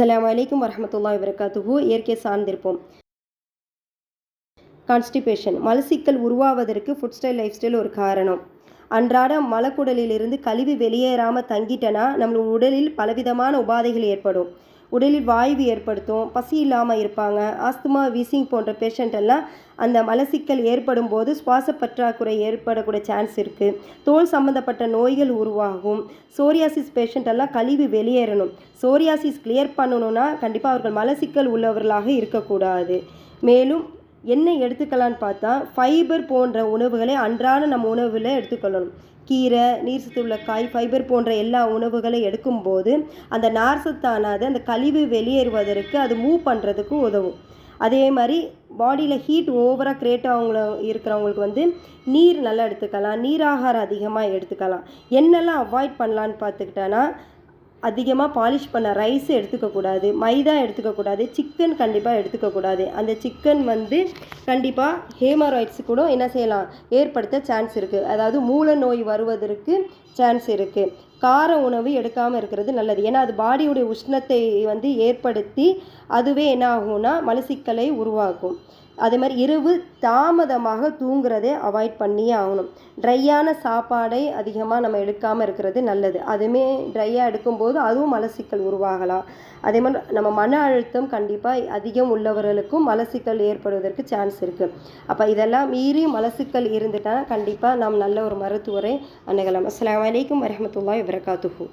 அஸ்லாம் வலைக்கம் வரமத்துல்லா வபரகாத்துஹு. இயற்கை சார்ந்திருப்போம். கான்ஸ்டிபேஷன் மலசிக்கல் உருவாவதற்கு ஃபுட் ஸ்டைல் லைஃப் ஸ்டைல் ஒரு காரணம். அன்றாட மலக்குடலிலிருந்து கழிவு வெளியேறாமல் தங்கிட்டனா நம்ம உடலில் பலவிதமான உபாதைகள் ஏற்படும். உடலில் வாய்வு ஏற்படுத்தும் பசி இல்லாமல் இருப்பாங்க ஆஸ்துமா வீசிங் போன்ற பேஷண்ட் எல்லாம் அந்த மலசிக்கல் ஏற்படும் போது சுவாச பற்றாக்குறை ஏற்படக்கூடிய சான்ஸ் இருக்குது தோல் சம்மந்தப்பட்ட நோய்கள் உருவாகும். சோரியாசிஸ் பேஷண்ட் எல்லாம் கழிவு வெளியேறணும். சோரியாசிஸ் கிளியர் பண்ணணும்னா கண்டிப்பாக அவர்கள் மலசிக்கல் உள்ளவர்களாக இருக்கக்கூடாது. மேலும் என்ன எடுத்துக்கலான்னு பார்த்தா ஃபைபர் போன்ற உணவுகளை அன்றாட நம்ம உணவில் எடுத்துக்கொள்ளணும். கீரை நீர் சத்து உள்ள காய் ஃபைபர் போன்ற எல்லா உணவுகளை எடுக்கும்போது அந்த நார் சத்தானது அந்த கழிவு வெளியேறுவதற்கு அது மூவ் பண்ணுறதுக்கு உதவும். அதே மாதிரி பாடியில் ஹீட் ஓவராக க்ரியேட் ஆகவங்கள இருக்கிறவங்களுக்கு வந்து நீர் நல்லா எடுத்துக்கலாம். நீராகாரம் அதிகமாக எடுத்துக்கலாம். என்னெல்லாம் அவாய்ட் பண்ணலான்னு பார்த்துக்கிட்டோன்னா அதிகமாக பாலிஷ் பண்ண ரைஸ் எடுத்துக்கக்கூடாது மைதா எடுத்துக்கக்கூடாது சிக்கன் கண்டிப்பாக எடுத்துக்கக்கூடாது அந்த சிக்கன் வந்து கண்டிப்பாக ஹேமராய்ட்ஸ் கூட என்ன செய்யலாம்? ஏற்படுத்த சான்ஸ் இருக்குது அதாவது மூல நோய் வருவதற்கு சான்ஸ் இருக்குது கார உணவு எடுக்காமல் இருக்கிறது நல்லது. ஏன்னா அது பாடியுடைய உஷ்ணத்தை வந்து ஏற்படுத்தி அதுவே என்ன ஆகும்னா மலசிக்கலை உருவாக்கும். அதே மாதிரி இரவு தாமதமாக தூங்குறதே அவாய்ட் பண்ணியே ஆகணும். ட்ரையான சாப்பாடை அதிகமாக நம்ம எடுக்காமல் இருக்கிறது நல்லது. அதுவுமே ட்ரையாக எடுக்கும்போது அதுவும் மலசிக்கல் உருவாகலாம். அதே மாதிரி நம்ம மன அழுத்தம் கண்டிப்பாக அதிகம் உள்ளவர்களுக்கும் மலசிக்கல் ஏற்படுவதற்கு சான்ஸ் இருக்குது அப்போ இதெல்லாம் மீறி மலசிக்கல் இருந்துட்டால் கண்டிப்பாக நாம் நல்ல ஒரு மருத்துவரை அணுகலாம். அஸ்லாம் வலைக்கம் வரமத்துல்லா வரகாத்துஹூ